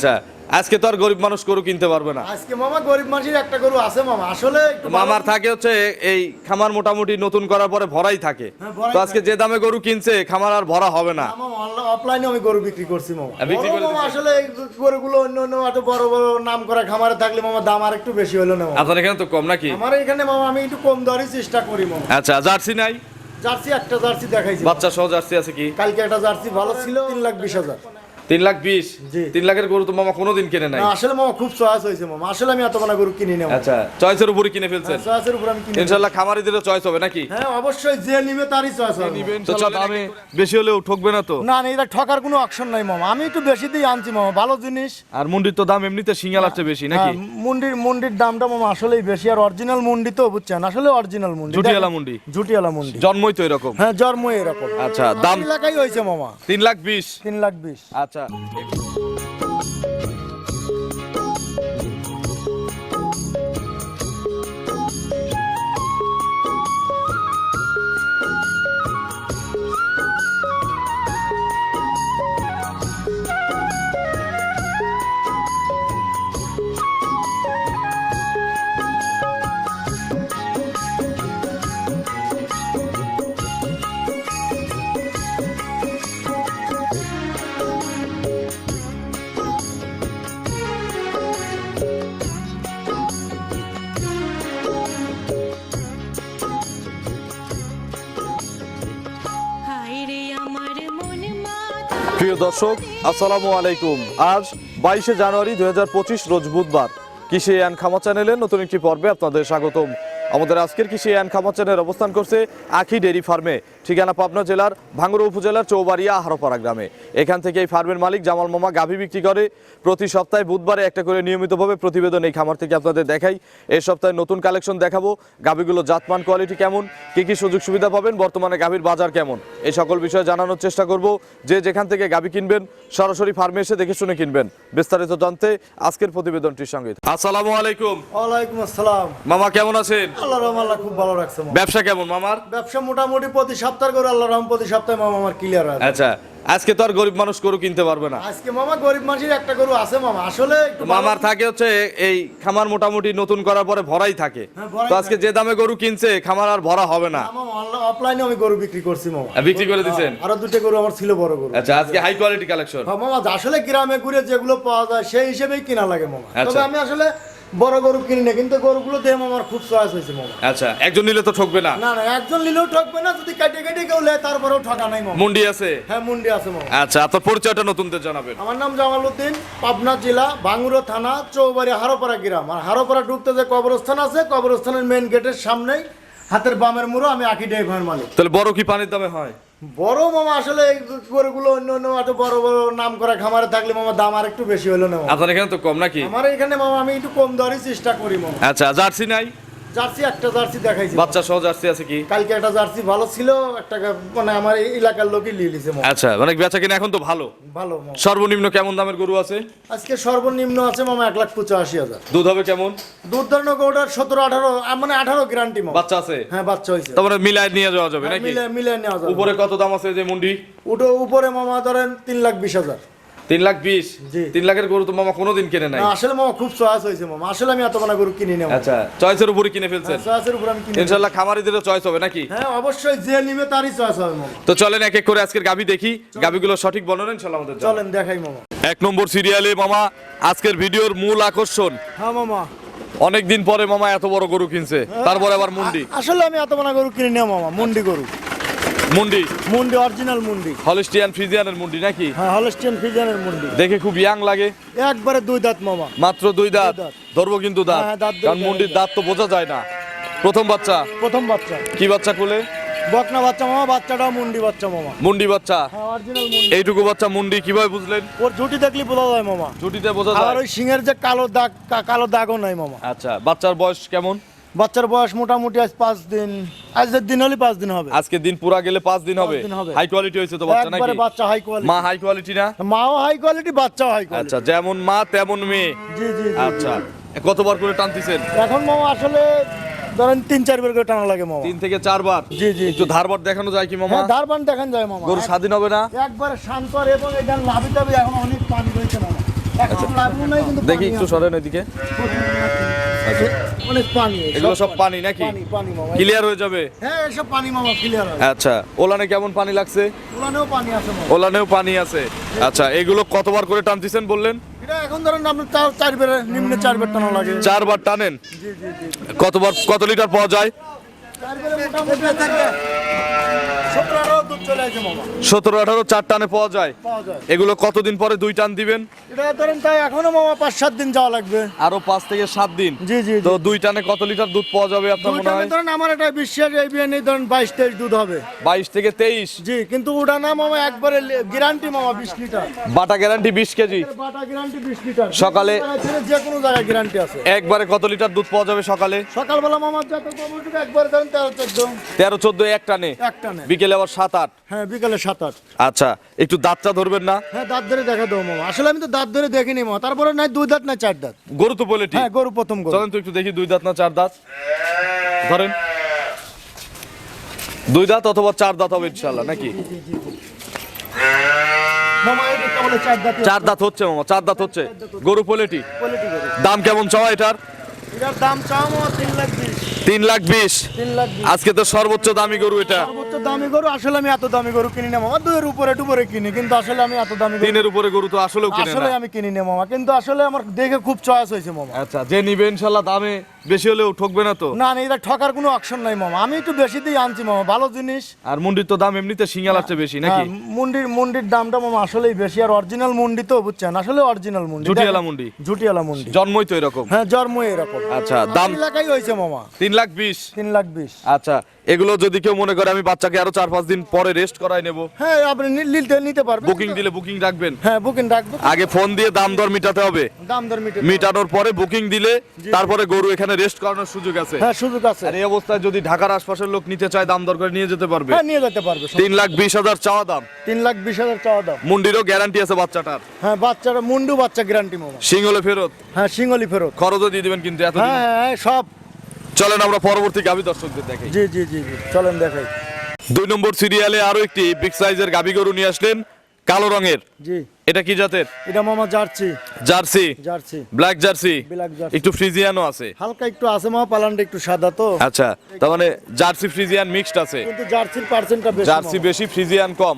আচ্ছা আজকে তো আর গরিব মানুষ গরু কিনতে পারবে না। আজকে মামা গরিব মানুষের একটা গরু আছে মামা। আসলে মামার থাকে হচ্ছে এই খামার মোটামুটি নতুন করার পরে ভরাই থাকে। হ্যাঁ, তো আজকে যে দামে গরু কিনছে খামার আর ভরা হবে না। মামা অফলাইনে আমি গরু বিক্রি করছি মামা। হ্যাঁ, বিক্রি করে আসলে এই গরুগুলো অন্য অন্য এত বড় বড় নাম করা খামারে থাকলে মামা দাম আর একটু বেশি হলো না আপনার এখানে তো কম নাকি? আমার এখানে মামা আমি একটু কম দরই চেষ্টা করি মামা। আচ্ছা জার্সি নাই? জার্সি একটা জার্সি দেখাইছি বাচ্চা সহ জার্সি আছে কি? কালকে একটা জার্সি ভালো ছিল তিন লাখ বিশ হাজার। তিন লাখ বিশ? তিন লাখের গরু তো মামা কোনোদিন কিনে নাই। আসলে মামা খুব চয়েস হয়েছে মামা। আসলে আমি এত বানা গরু কিনি নেব আচ্ছা চয়েসের উপরে কিনে ফেলছেন। চয়েসের উপর আমি কিনি ইনশাল্লাহ খামারি দিলে চয়েস হবে নাকি? হ্যাঁ অবশ্যই যে নিবে তারই চয়েস হবে। তো চল দামে বেশি হলেও ঠকবে না তো? না না এটা ঠকার কোনো অপশন নাই মামা। আমি একটু বেশি দিয়ে আনছি মামা ভালো জিনিস। আর মুন্ডির তো দাম এমনিতে সিঙ্গালার চেয়ে বেশি নাকি? হ্যাঁ, মুন্ডির মুন্ডির দামটা মামা আসলেই বেশি। আর অরিজিনাল মুন্ডি তো বুঝছেন? আসলে অরিজিনাল মুন্ডি। জুটিয়ালা মুন্ডি। জুটিয়ালা মুন্ডি। জন্মই তো এরকম। হ্যাঁ জন্ম এরকম। আচ্ছা দাম? এলাকায় হয়েছে মামা। তিন লাখ বিশ। তিন লাখ বিশ। আচ্ছা হায় প্রিয় দর্শক, আসসালামু আলাইকুম। আজ বাইশে জানুয়ারি দু হাজার পঁচিশ রোজ বুধবার। কৃষি অ্যান্ড খামা চ্যানেলের নতুন একটি পর্বে আপনাদের স্বাগতম। আমাদের আজকের কৃষি অ্যান্ড খামা চ্যানেল অবস্থান করছে আখি ডেরি ফার্মে। ঠিকানা পাবনা জেলার ভাঙ্গুড়া উপজেলার চৌবাড়িয়া হারোপাড়া গ্রামে। এখান থেকে এই ফার্মের মালিক জামাল মামা গাভী বিক্রি করে প্রতি সপ্তাহে বুধবারে একটা করে নিয়মিতভাবে প্রতিবেদন এই খামার থেকে আপনাদের দেখাই। এই সপ্তাহে নতুন কালেকশন দেখাবো। গাভীগুলো জাতমান কোয়ালিটি কেমন? কী কী সুযোগ সুবিধা পাবেন? বর্তমানে গাভীর বাজার কেমন? এই সকল বিষয়ে জানানোর চেষ্টা করব। যে যেখান থেকে গাভী কিনবেন সরাসরি ফার্মে এসে দেখে শুনে কিনবেন। বিস্তারিত জানতে আজকের প্রতিবেদনটির সঙ্গে আসসালামু আলাইকুম। ওয়ালাইকুম আসসালাম। মামা কেমন আছেন? আল্লাহ রহম আল্লাহ খুব ভালো রাখছে মামা। ব্যবসা কেমন মামার? ব্যবসা মোটামুটি প্রতি সপ্তাহ করে আল্লাহ রহম প্রতি সপ্তাহে মামা আমার ক্লিয়ার আছে আচ্ছা আজকে তো আর গরিব মানুষ গরু কিনতে পারবে না। আজকে মামা গরিব মানুষের একটা গরু আছে মামা আসলে একটু ভালো- মামার থাকে হচ্ছে এই খামার মোটামুটি নতুন করার পরে ভরাই থাকে। হ্যাঁ, ভরাই তো আজকে যে দামে গরু কিনছে খামার আর ভরা হবে না। মামা অফলাইনে আমি গরু বিক্রি করছি মামা। আর বিক্রি করে দিছেন? আরও দুটো গরু আমার ছিল বড় গরু। আচ্ছা আজকে হাই কোয়ালিটি কালেকশন হ্যাঁ, মামা আসলে গ্রামে ঘুরে যেগুলো পাওয়া যায় সেই হিসেবেই কিনা লাগে মামা। আচ্ছা। তবে আমি আসলে বড় গরু কিনি না কিন্তু গরুগুলো দেখে আমার খুব চয়েস হয়েছে মামা। আচ্ছা একজন নিলে তো ঠকবে না? না না একজন নিলেও ঠকবে না যদি কেটে কেটে কেউ লেয় তারপরেও ঠকা নাই মামা। মুন্ডি আছে? হ্যাঁ মুন্ডি আছে মামা। আচ্ছা আপনার পরিচয়টা নতুনদের জানাবেন। আমার নাম জামাল উদ্দিন পাবনা জেলা বাঙ্গুরা থানা চৌবাড়ি হারোপাড়া গ্রাম। আর হারোপাড়া ঢুকতে যে কবরস্থান আছে কবরস্থানের মেইন গেটের সামনেই হাতের বামের মুড়ো আমি আঁকি ড্রাইভার মালিক। তাহলে বড় কি পানির দামে হয়? বড় মামা আসলে এই গরুগুলো অন্য অন্য এত বড় বড় নাম করা খামারে থাকলে মামা দাম আর একটু বেশি হলো না আপনার এখানে তো কম নাকি? আমার এখানে মামা আমি একটু কম দরই চেষ্টা করি মামা। আচ্ছা জার্সি নাই? জার্সি একটা জার্সি দেখাইছি। বাচ্চা সহ জার্সি আছে কি? কালকে একটা জার্সি ভালো ছিল একটা মানে আমার এলাকার লোকই নিয়ে নিছে আচ্ছা মানে বেচা কিনা এখন তো ভালো। ভালো সর্বনিম্ন কেমন দামের গরু আছে? আজকে সর্বনিম্ন আছে মামা এক লাখ পঁচাশি হাজার। দুধ হবে কেমন? দুধ ধরনের গরুটার সতেরো আঠারো মানে আঠারো গ্যারান্টি মামা। বাচ্চা আছে? হ্যাঁ বাচ্চা হয়েছে। তারপরে মিলায় নিয়ে যাওয়া যাবে নাকি? মিলে মিলে নেওয়া যাবে। উপরে কত দাম আছে যে মুন্ডি? উঠো উপরে মামা ধরেন তিন লাখ বিশ হাজার। তিন লাখ বিশ? তিন লাখের গরু তো মামা কোনোদিন কিনে নাই। আসলে মামা খুব চয়েস হয়েছে মামা। আসলে আমি এত বানা গরু কিনি নেব আচ্ছা চয়েসের উপরে কিনে ফেলছেন। চয়েসের উপর আমি কিনি ইনশাল্লাহ খামারি দিলে চয়েস হবে নাকি? হ্যাঁ অবশ্যই যে নিবে তারই চয়েস হবে মামা। তো চলেন এক এক করে আজকের গাবি দেখি। গাবিগুলো সঠিক বর্ণনা ইনশাল্লাহ আমাদের চলেন দেখাই মামা। এক নম্বর সিরিয়ালে মামা আজকের ভিডিওর মূল আকর্ষণ। হ্যাঁ মামা। অনেক দিন পরে মামা এত বড় গরু কিনছে তারপরে আবার মুন্ডি। আসলে আমি এত বানা গরু কিনে নেব মামা মুন্ডি গরু। মুন্ডি? মুন্ডি অরিজিনাল মুন্ডি। হলিস্টিয়ান ফ্রিজিয়ানের মুন্ডি নাকি? হ্যাঁ হলস্টিয়ান ফিজানের মুন্ডি। দেখে খুব ইয়াং লাগে। একবারে দুই দাঁত মামা। মাত্র দুই দাঁত? ধরবো কিন্তু দাঁত। হ্যাঁ, দাঁত কারণ মুন্ডির দাঁত তো বোঝা যায় না। প্রথম বাচ্চা? প্রথম বাচ্চা। কি বাচ্চা কোলে? বকনা বাচ্চা মামা বাচ্চাটাও মুন্ডি বাচ্চা মামা। মুন্ডি বাচ্চা? হ্যাঁ এইটুকু বাচ্চা মুন্ডি কীভাবে বুঝলেন? ওর ঝুটি দেখলি বোঝা যায় মামা। ছুটিতে বোঝা যায়। আর ওই সিংহের যে কালো দাগ কালো দাগও নাই মামা। আচ্ছা বাচ্চার বয়স কেমন? বাচ্চার বয়স মোটামুটি আজ পাঁচ দিন আজকের দিন হলে পাঁচ দিন হবে। আজকে দিন পুরা গেলে পাঁচ দিন হবে। হাই কোয়ালিটি হয়েছে তো বাচ্চা নাকি? বাচ্চা হাই কোয়ালিটি মা হাই কোয়ালিটি না? মাও হাই কোয়ালিটি বাচ্চাও হাই কোয়ালিটি আচ্ছা যেমন মা তেমন মেয়ে। জি জি আচ্ছা কতবার করে টানতেছেন? এখন মামা আসলে ধরেন তিন চার বের করে টানা লাগে মামা তিন থেকে চারবার? জি, জি, একটু ধারবার দেখানো যায় কি মামা? হ্যাঁ দেখেন যায় মামা। গরু স্বাধীন হবে না? একবারে শান্ত এবং এটা লাভি টাবি এখন অনেক পানি রয়েছে মামা। কিন্তু দেখি একটু সরেন এদিকে। আচ্ছা। এগুলো সব পানি নাকি? মামা। ক্লিয়ার হয়ে যাবে? হ্যাঁ এসব পানি মামা ক্লিয়ার হয় আচ্ছা ওলানে কেমন পানি লাগছে? ওলানেও পানি আছে ওলানেও পানি আছে। আচ্ছা এগুলো কতবার করে টানতেছেন বললেন? এটা এখন ধরেন আপনার চার চার নিম্নে চার বের টানা লাগে। চারবার টানেন? কতবার কত লিটার পাওয়া যায়? চার মোটামুটি থাকে সতেরো আঠারো মামা চার টানে পাওয়া যায়। এগুলো কতদিন পরে দুই টান দিবেন? এটা ধরেন তাই এখনও মামা পাঁচ সাত দিন যাওয়া লাগবে। আরও পাঁচ থেকে সাত দিন? জি জি তো দুই টানে কত লিটার দুধ পাওয়া যাবে আপনার মনে হয়? ধরেন আমার একটা বিশ্বাস এই বিয়ে নেই ধরেন বাইশ তেইশ দুধ হবে। বাইশ থেকে তেইশ? জি কিন্তু ওটা না মামা একবারে গ্যারান্টি মামা বিশ লিটার। বাটা গ্যারান্টি বিশ কেজি? বাটা গ্যারান্টি বিশ লিটার। সকালে- যে কোনো জায়গায় গ্যারান্টি আছে। একবারে কত লিটার দুধ পাওয়া যাবে সকালে? সকালবেলা মামার যত একবারে ধরেন তেরো চোদ্দ। তেরো চোদ্দ এক টানে? এক টানে। বিকেলে আবার সাত আট? হ্যাঁ বিকালে সাত আট। আচ্ছা একটু দাঁতটা ধরবেন না? হ্যাঁ দাঁত ধরে দেখা দেবো মামা। আসলে আমি তো দাঁত ধরে দেখিনি মামা। তারপরে নাই দুই দাঁত না চার দাঁত। গরু তো বলে ঠিক। হ্যাঁ গরু প্রথম গরু। চলেন তো একটু দেখি দুই দাঁত না চার দাঁত। ধরেন। দুই দাঁত অথবা চার দাঁত হবে ইনশাল্লাহ নাকি? চার দাঁত হচ্ছে মামা চার দাঁত হচ্ছে। গরু পোলেটি? দাম কেমন চাওয়া এটার? দাম তিন লাখ বিশ। তিন লাখ বিশ। আজকে তো সর্বোচ্চ দামি গরু এটা। দামি গরু আসলে আমি এত দামি গরু কিনি না মামা। দুইয়ের উপরে টুপরে কিনি কিন্তু আসলে আমি এত দামি তিনের উপরে গরু তো আসলেও কিনে আসলে না আমি কিনি না মামা। কিন্তু আসলে আমার দেখে খুব চয়েস হয়েছে মামা। আচ্ছা যে নিবে ইনশাল্লাহ দামে বেশি হলেও ঠকবে না তো? না না এটা ঠকার কোনো অপশন নাই মামা। আমি একটু বেশি দিয়ে আনছি মামা ভালো জিনিস। আর মুন্ডির তো দাম এমনিতে সিঙ্গালার চেয়ে বেশি নাকি? হ্যাঁ, মুন্ডির মুন্ডির দামটা মামা আসলেই বেশি। আর অরিজিনাল মুন্ডি তো বুঝছেন? আসলে অরিজিনাল মুন্ডি। জুটিয়ালা মুন্ডি? ঝুটিয়ালা মুন্ডি। জন্মই তো এরকম। হ্যাঁ জন্ম এরকম। আচ্ছা, দাম দাম- এলাকায় হয়েছে মামা। তিন লাখ বিশ। তিন লাখ বিশ। আচ্ছা এগুলো যদি কেউ মনে করে আমি বাচ্চাকে আরও চার পাঁচ দিন পরে রেস্ট করাই নেব। হ্যাঁ আপনি নিতে নিতে পারবেন। বুকিং দিলে বুকিং রাখবেন। হ্যাঁ বুকিং রাখব। আগে ফোন দিয়ে দাম দর মিটাতে হবে। দাম দর মিটে মিটানোর পরে বুকিং দিলে তারপরে গরু এখানে রেস্ট করানোর সুযোগ আছে। হ্যাঁ সুযোগ আছে। আর এই অবস্থায় যদি ঢাকার আশপাশের লোক নিতে চায় দাম দর করে নিয়ে যেতে পারবে। হ্যাঁ নিয়ে যেতে পারবে তিন লাখ বিশ হাজার চাওয়া দাম। তিন লাখ বিশ হাজার চাওয়া দাম। মুন্ডিরও গ্যারান্টি আছে বাচ্চাটার। হ্যাঁ বাচ্চাটা মুন্ডু বাচ্চা গ্যারান্টি মামা সিং হলে ফেরত? হ্যাঁ সিঙ্গলি ফেরত। খরচও দিয়ে দিবেন কিন্তু হ্যাঁ হ্যাঁ হ্যাঁ, সব চলেন আমরা পরবর্তী গাভী দর্শকদের দেখাই। জি জি জি চলেন দেখাই। দুই নম্বর সিরিয়ালে আরও একটি বিগ সাইজের গাভী গরু নিয়ে আসলেন কালো রঙের। জি। এটা কি জাতের? এটা মামা Jersey. Jersey? Jersey. Black Jersey? Black Jersey. একটু ফ্রিজিয়ানও আছে। হালকা একটু আছে মামা পালানটা একটু সাদা তো। আচ্ছা তার মানে জার্সি ফ্রিজিয়ান মিক্সড আছে। কিন্তু জার্সির পার্সেন্টটা বেশি জার্সি বেশি ফ্রিজিয়ান কম।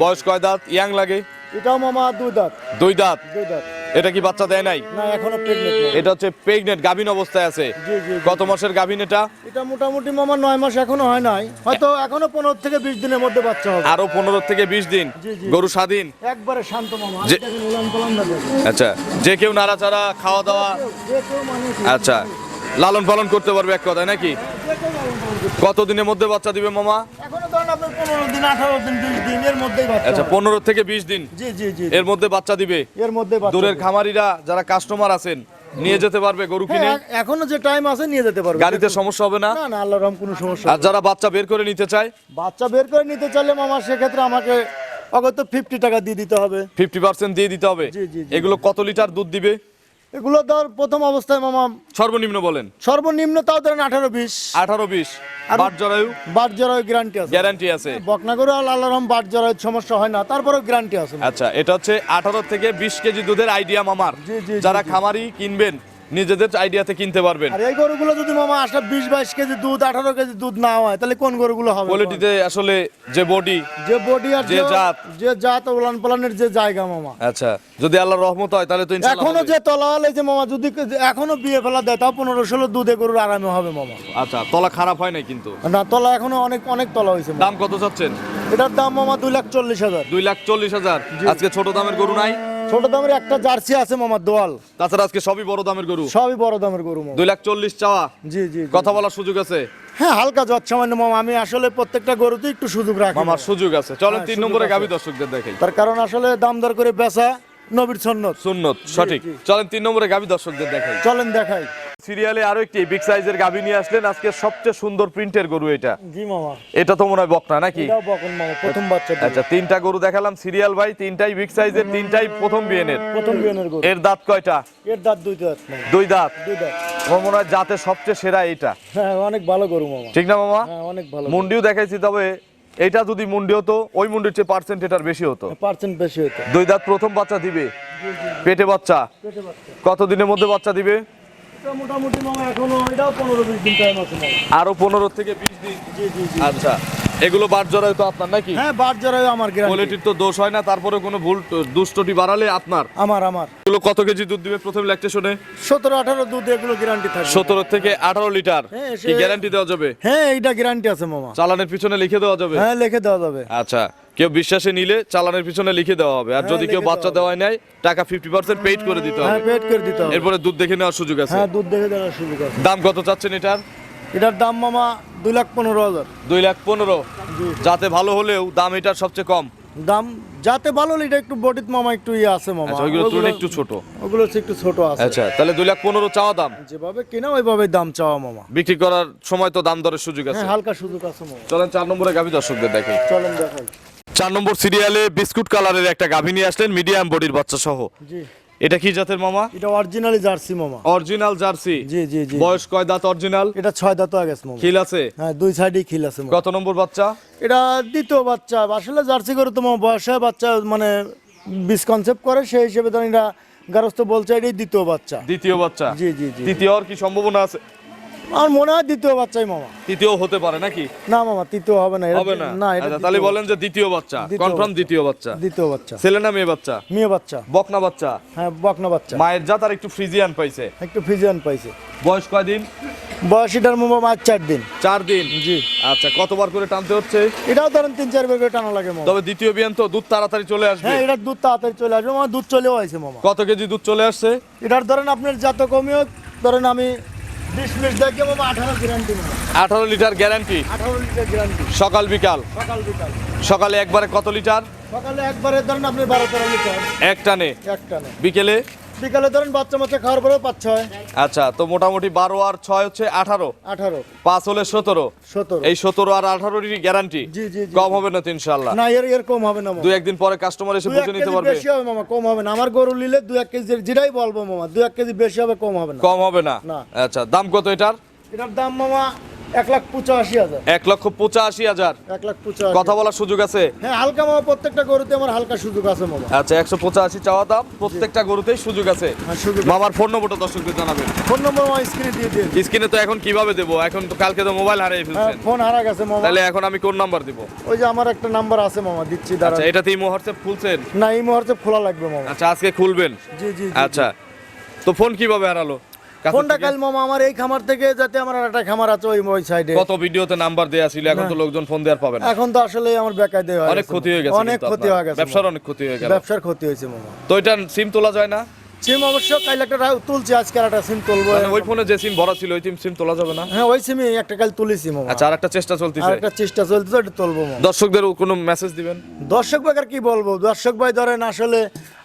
বয়স কয় দাঁত? ইয়াং লাগে? এটাও মামা দুই দাঁত। দুই দাঁত। দুই দাঁত। এটা কি বাচ্চা দেয় নাই? না এখনও প্রেগনেন্ট এটা হচ্ছে প্রেগনেন্ট গাভিন অবস্থায় আছে। জি, জি, জি। কত মাসের গাভিন এটা? এটা মোটামুটি মামা নয় মাস এখনও হয় নাই। হয়তো এখনও পনেরো থেকে বিশ দিনের মধ্যে বাচ্চা হবে। আরও পনেরো থেকে বিশ দিন? জি, জি। গরু স্বাধীন? একবারে শান্ত মামা। আচ্ছা যে কেউ নাড়াচাড়া খাওয়া দাওয়া যে কেউ মানুষ আচ্ছা লালন পালন করতে পারবে এক কথায় নাকি? কত দিনের মধ্যে বাচ্চা দিবে মামা। এখনও ধরেন আপনার পনেরো দিন আঠারো দিন বিশ দিন এর মধ্যেই বাচ্চা আচ্ছা পনেরো থেকে বিশ দিন। জি জি জি এর মধ্যে বাচ্চা দিবে? এর মধ্যে দূরের খামারিরা যারা কাস্টমার আছেন নিয়ে যেতে পারবে গরু কিনে? হ্যাঁ, এখনও যে টাইম আছে নিয়ে যেতে পারবে। গাড়িতে সমস্যা হবে না? না না আল্লাহ রহম কোনো সমস্যা আর যারা বাচ্চা বের করে নিতে চায়? বাচ্চা বের করে নিতে চাইলে মামা সেক্ষেত্রে আমাকে অগত ফিফটি টাকা দিয়ে দিতে হবে। ফিফটি পার্সেন্ট দিয়ে দিতে হবে। এগুলো কত লিটার দুধ দিবে? এগুলো ধর প্রথম অবস্থায় মামা সর্বনিম্ন বলেন। সর্বনিম্ন তাও ধরেন আঠারো বিশ। আঠারো বিশ। বাট জরায়ু? বাট জরায়ু গ্যারান্টি আছে। গ্যারান্টি আছে। বকনাগরে আল্লাহ রহম বাট জরায়ুর সমস্যা হয় না তারপরেও গ্যারান্টি আছে। আচ্ছা এটা হচ্ছে আঠারো থেকে বিশ কেজি দুধের আইডিয়া মামার। যারা খামারি কিনবেন নিজেদের আইডিয়াতে কিনতে পারবেন। আর এই গরুগুলো যদি মামা আসলে বিশ বাইশ কেজি দুধ আঠারো কেজি দুধ না হয় তাহলে কোন গরুগুলো হবে? কোয়ালিটিতে আসলে যে বডি যে বডি আর যে জাত। যে জাত উলান পালানের যে জায়গা মামা। আচ্ছা যদি আল্লাহর রহমত হয় তাহলে তো ইনশাআল্লাহ এখনও। যে তলাওয়ালে যে মামা যদি এখনও বিয়ে ফেলা দেয় তাও পনেরো ষোলো দুধে গরুর আরামে হবে মামা। আচ্ছা তলা খারাপ হয় নাই কিন্তু? না তলা এখনও অনেক অনেক তলা হয়েছে দাম কত চাচ্ছেন? এটার দাম মামা দুই লাখ চল্লিশ হাজার। দুই লাখ চল্লিশ হাজার। আজকে ছোট দামের গরু নাই? ছোট দামের একটা জার্সি আছে মামার দোয়াল। তাছাড়া আজকে সবই বড় দামের গরু। সবই বড় দামের গরু দুই লাখ চল্লিশ চাওয়া। জি জি। কথা বলার সুযোগ আছে? হ্যাঁ হালকা যত সামান্য মামা আমি আসলে প্রত্যেকটা গরুতে একটু সুযোগ রাখি মামার সুযোগ আছে। চলেন হ্যাঁ, তিন নম্বরে গাবি গাভী দর্শকদের দেখাই। তার কারণ আসলে দাম দর করে বেচা নবীর সন্ন্যত সুন্নত সঠিক। চলেন তিন নম্বরে গাবি দর্শকদের দেখাই। চলেন দেখাই। সিরিয়ালে আরও একটি বিগ সাইজের গাভী নিয়ে আসলেন। আজকে সবচেয়ে সুন্দর প্রিন্টের গরু এটা। জি মামা। এটা তো মনে হয় বকনা নাকি? এটাও বকন মামা প্রথম বাচ্চা আচ্ছা তিনটা গরু দেখালাম। সিরিয়াল ভাই তিনটাই বিগ সাইজের তিনটাই প্রথম বিয়েনের প্রথম বিয়নের গরু। এর দাঁত কয়টা? এর দাঁত দুই দাঁত দুই দাঁত? দুই দাঁত। আমার মনে হয় জাতের সবচেয়ে সেরা এইটা। হ্যাঁ অনেক ভালো গরু মামা। ঠিক না মামা? হ্যাঁ অনেক ভালো মুন্ডিও দেখাইছি তবে এটা যদি মুন্ডি হতো ওই মুন্ডির চেয়ে পার্সেন্ট এটার বেশি হতো। পার্সেন্ট বেশি হতো। দুই দাঁত প্রথম বাচ্চা দিবে। পেটে বাচ্চা। পেটে বাচ্চা। কত দিনের মধ্যে বাচ্চা দিবে? এটা মোটামুটি মামা এখনও এটাও পনেরো বিশ দিন টাইম আছে আরও পনেরো থেকে বিশ দিন? জি জি জি। আচ্ছা এগুলো বাট জরায় তো আপনার নাকি? হ্যাঁ বার জরায়ু আমার কোয়ালিটির তো দোষ হয় না তারপরে কোনো ভুল দুষ্টটি বাড়ালে আপনার? আমার আমার। এগুলো কত কেজি দুধ দিবে প্রথম ল্যাকটেশনে সতেরো আঠারো দুধ এগুলো গ্যারান্টি থাকবে। সতেরো থেকে আঠারো লিটার। হ্যাঁ, কি গ্যারান্টি দেওয়া যাবে? হ্যাঁ এইটা গ্যারান্টি আছে মামা। চালানের পিছনে লিখে দেওয়া যাবে? হ্যাঁ লিখে দেওয়া যাবে। আচ্ছা। কেউ বিশ্বাসে নিলে চালানের পিছনে লিখে দেওয়া হবে। আর হ্যাঁ, যদি কেউ বাচ্চা দেওয়া দেওয়ায় নেয় টাকা ফিফটি পার্সেন্ট পেইড করে দিতে হ্যাঁ হবে। পেড করে দিতে হবে। এরপরে দুধ দেখে নেওয়ার সুযোগ আছে। হ্যাঁ দুধ দেখে দেওয়ার সুযোগ আছে। দাম কত চাচ্ছেন এটার? এটার দাম মামা দুই লাখ পনেরো হাজার। দুই লাখ পনেরো। যাতে ভালো হলেও দাম এটার সবচেয়ে কম। দাম যাতে ভালো হলে এটা একটু বডিত মামা একটু ইয়ে আছে মামা। আচ্ছা ওইগুলো তুলনায় একটু ছোট। ওগুলো একটু ছোট আছে। আচ্ছা তাহলে দুই লাখ পনেরো চাওয়া দাম? যেভাবে কেনা ওইভাবে দাম চাওয়া মামা। বিক্রি করার সময় তো দাম দরের সুযোগ আছে। হ্যাঁ হালকা সুযোগ আছে মামা। চলেন চার নম্বরে গাভী দর্শকদের দেখে চলেন দেখাই। চার নম্বর সিরিয়ালে বিস্কুট কালারের একটা গাভী নিয়ে আসলেন মিডিয়াম বডির বাচ্চা সহ। জি। এটা কি জাতের মামা? এটা অরিজিনালি জার্সি মামা। Original Jersey? জি জি জি। বয়স কয় দাঁত অরিজিনাল? এটা ছয় দাঁত গেছে মামা। খিল আছে? হ্যাঁ দুই সাইডে খিল আছে মামা। কত নম্বর বাচ্চা? এটা দ্বিতীয় বাচ্চা। আসলে জার্সি করে তোমার বয়স হয় বাচ্চা মানে বিস কনসেপ্ট করে সেই হিসেবে ধরেন এটা গারস্থ বলছে এটাই দ্বিতীয় বাচ্চা। দ্বিতীয় বাচ্চা। জি জি জি। তৃতীয় হওয়ার কি সম্ভাবনা আছে? আমার মনে হয় দ্বিতীয় বাচ্চাই মামা। তৃতীয় হতে পারে নাকি? না মামা তৃতীয় হবে না হবে না? না এটা আচ্ছা, তাহলে বলেন যে দ্বিতীয় বাচ্চা কনফার্ম। দ্বিতীয় বাচ্চা। দ্বিতীয় বাচ্চা। ছেলে না মেয়ে বাচ্চা? মেয়ে বাচ্চা। বকনা বাচ্চা? হ্যাঁ বকনা বাচ্চা। মায়ের জাত আর একটু ফ্রিজিয়ান পাইছে। একটু ফিজিয়ান পাইছে। বয়স কয়দিন বয়স এটার মামা মাছ চার দিন। চার দিন? জি। আচ্ছা কতবার করে টানতে হচ্ছে? এটাও ধরেন তিন চার করে টানা লাগে মামা। তবে দ্বিতীয় বিয়ান তো দুধ তাড়াতাড়ি চলে আসবে। হ্যাঁ এটার দুধ তাড়াতাড়ি চলে আসবে। মামা দুধ চলেও আছে মামা। কত কেজি দুধ চলে আসছে? এটার ধরেন আপনার যত কমিও ধরেন আমি আঠারো লিটার গ্যারান্টি আঠারো লিটার গ্যারান্টি সকাল বিকাল? সকাল বিকাল। সকালে একবারে কত লিটার? সকালে একবারে ধরেন আপনি বারো তেরো লিটার। এক টানে? এক টানে। বিকেলে? বিকালে ধরেন বাচ্চা মাচ্চা খাওয়ার পরেও পাঁচ ছয়। আচ্ছা তো মোটামুটি বারো আর ছয় হচ্ছে আঠারো। আঠারো। পাঁচ হলে সতেরো। সতেরো। এই সতেরো আর আঠারোরই গ্যারান্টি জি, জি। কম হবে না তো ইনশাল্লাহ না এর এর কম হবে না দুই একদিন পরে কাস্টমার এসে বুঝে নিতে পারবে। বেশি হবে মামা কম হবে না। আমার গরু নিলে দুই এক কেজি যেটাই বলব মামা দুই এক কেজি বেশি হবে কম হবে না। কম হবে না? না। আচ্ছা দাম কত এটার? এটার দাম মামা এক লাখ পঁচাশি হাজার। এক লক্ষ পঁচাশি হাজার। এক লাখ পঁচাশি। কথা বলার সুযোগ আছে? হ্যাঁ হালকা মামা প্রত্যেকটা গরুতে আমার হালকা সুযোগ আছে মামা। আচ্ছা একশো পঁচাশি চাওয়া দাম প্রত্যেকটা গরুতেই সুযোগ আছে। হ্যাঁ মামার ফোন নম্বরটা দর্শকদের জানাবেন। ফোন নম্বর আমার স্ক্রিনে দিয়ে দিন। স্ক্রিনে তো এখন কীভাবে দেবো? এখন তো কালকে তো মোবাইল হারিয়ে হ্যাঁ ফেলছেন। ফোন হারা গেছে মামা। তাহলে এখন আমি কোন নাম্বার দিব? ওই যে আমার একটা নাম্বার আছে মামা দিচ্ছি আচ্ছা দাঁড়া মুহূর্তে খুলছেন? না খোলা লাগবে মামা। আচ্ছা আজকে খুলবেন? জি জি জি, আচ্ছা তো ফোন কীভাবে হারালো? থেকে? কাল মামা আমার এই খামার থেকে? যাতে আমার একটা খামার আছে ওই ওই সাইডে কত ভিডিওতে নাম্বার দেয়া ছিল এখন তো লোকজন ফোন দেওয়ার পাবে না। এখন তো আসলে আমার বেকায়দে হয়ে অনেক ক্ষতি হয়ে গেছে অনেক ক্ষতি হয়ে গেছে ব্যবসার অনেক ক্ষতি হয়ে গেল। ব্যবসার ক্ষতি হয়েছে মামা। তো এটা সিম তোলা যায় না? সিম অবশ্য কাল একটা তুলছি আজকে একটা সিম তুলবো। মানে ওই ফোনে যে সিম ভরা ছিল ওই সিম সিম তোলা যাবে না? হ্যাঁ ওই সিমই একটা কাল তুলেছি মামা। আচ্ছা আর একটা চেষ্টা আর চলতেছে। একটা চেষ্টা চলছে ওটা তুলবো মামা। দর্শকদের কোনো মেসেজ দিবেন? দর্শক ভাই আর কি বলব? দর্শক ভাই ধরেন আসলে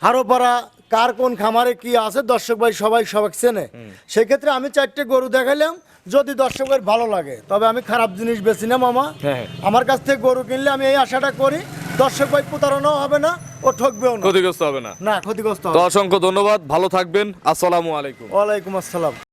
আরও পারা কার কোন খামারে কি আছে দর্শক ভাই সবাই সবাই চেনে। সেক্ষেত্রে আমি চারটে গরু দেখাইলাম যদি দর্শক ভাই ভালো লাগে। তবে আমি খারাপ জিনিস বেছি না মামা। হ্যাঁ, হ্যাঁ। আমার কাছ থেকে গরু কিনলে আমি এই আশাটা করি দর্শক ভাই প্রতারণাও হবে না ও ঠকবেও না। ক্ষতিগ্রস্ত হবে না। না ক্ষতিগ্রস্ত তো অসংখ্য ধন্যবাদ ভালো থাকবেন আসসালামু আলাইকুম। ওয়ালাইকুম আসসালাম।